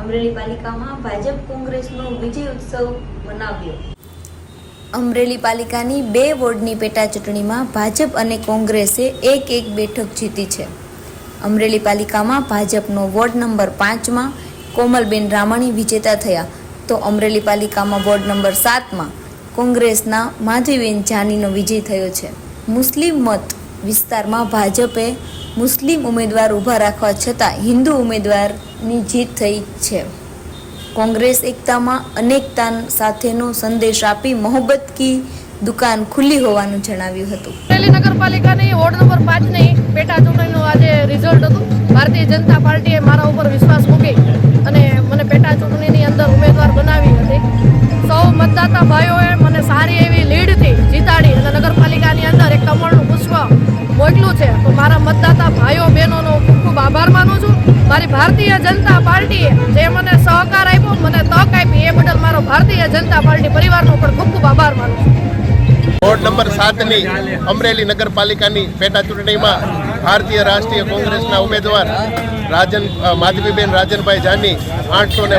અમરેલી પાલિકામાં ભાજપ કોંગ્રેસનો વિજય ઉત્સવ મનાવ્યો. અમરેલી પાલિકાની બે વોર્ડની પેટા ચૂંટણીમાં ભાજપ અને કોંગ્રેસે એક એક બેઠક જીતી છે. અમરેલી પાલિકામાં ભાજપનો વોર્ડ નંબર પાંચમાં કોમલબેન રામાણી વિજેતા થયા. તો અમરેલી પાલિકામાં વોર્ડ નંબર સાતમાં કોંગ્રેસના માધવીબેન જાનીનો વિજય થયો છે. મુસ્લિમ મત વિસ્તારમાં ભાજપે મુસ્લિમ ઉમેદવાર ઊભા રાખવા છતાં હિન્દુ ઉમેદવારની જીત થઈ છે. કોંગ્રેસ એકતામાં અનેકતા સાથેનો સંદેશ આપી મોહબ્બત કી દુકાન ખુલ્લી હોવાનું જણાવ્યું હતું. અમરેલી નગરપાલિકાની વોર્ડ નંબર પાંચની પેટા ચૂંટણીનું આજે રિઝલ્ટ હતું. ભારતીય જનતા પાર્ટીએ મારા ઉપર વિશ્વાસ મૂકી અને મને પેટા ચૂંટણીની અંદર ઉમેદવાર બનાવી હતી. સૌ મતદાતા ભાઈઓએ મારી ભારતીય જનતા પાર્ટીએ જે મને સહકાર આપ્યો, મને તક આપી, એ બદલ મારો ભારતીય જનતા પાર્ટી પરિવારનો પણ ખૂબ ખૂબ આભાર માનું છું. વોર્ડ નંબર સાતની અમરેલી નગરપાલિકાની પેટા ચૂંટણીમાં ભારતીય રાષ્ટ્રીય કોંગ્રેસના ઉમેદવાર રાજન માધવીબેન રાજનભાઈ જાની આઠસો ને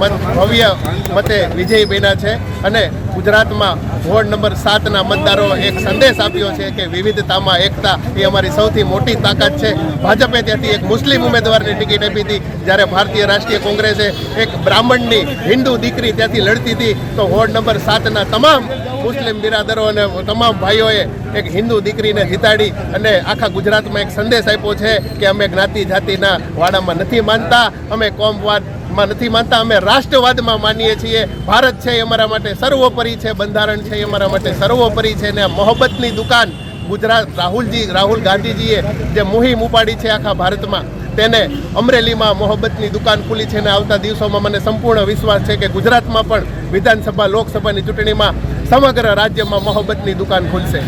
મત ભવ્ય મતે વિજયી બન્યા છે અને ગુજરાતમાં વોર્ડ નંબર સાતના મતદારો એક સંદેશ આપ્યો છે કે વિવિધતામાં એકતા એ અમારી સૌથી મોટી તાકાત છે. ભાજપે ત્યાંથી એક મુસ્લિમ ઉમેદવારની ટિકિટ આપી હતી. જ્યારે ભારતીય રાષ્ટ્રીય કોંગ્રેસે એક બ્રાહ્મણની હિન્દુ દીકરી ત્યાંથી લડતી હતી, તો વોર્ડ નંબર સાતના તમામ મુસ્લિમ બિરાદરો અને તમામ ભાઈઓએ એક હિન્દુ દીકરીને જીતાડી અને આખા ગુજરાતમાં એક સંદેશ આપ્યો છે કે અમે જ્ઞાતિ જાતિના વાડામાં નથી માનતા, અમે કોમવાદમાં નથી માનતા, અમે રાષ્ટ્રવાદમાં માનીએ છીએ. ભારત છે એ અમારા માટે સર્વોપરી છે, બંધારણ છે એ અમારા માટે સર્વોપરી છે ને મોહબ્બતની દુકાન ગુજરાત રાહુલજી, રાહુલ ગાંધીજીએ જે મુહિમ ઉપાડી છે આખા ભારતમાં. તેને અમરેલીમાં મોહબ્બતની દુકાન ખુલી છે અને આવતા દિવસોમાં મને સંપૂર્ણ વિશ્વાસ છે કે ગુજરાતમાં પણ વિધાનસભા લોકસભાની ચૂંટણીમાં સમગ્ર રાજ્યમાં મોહબ્બતની દુકાન ખુલશે.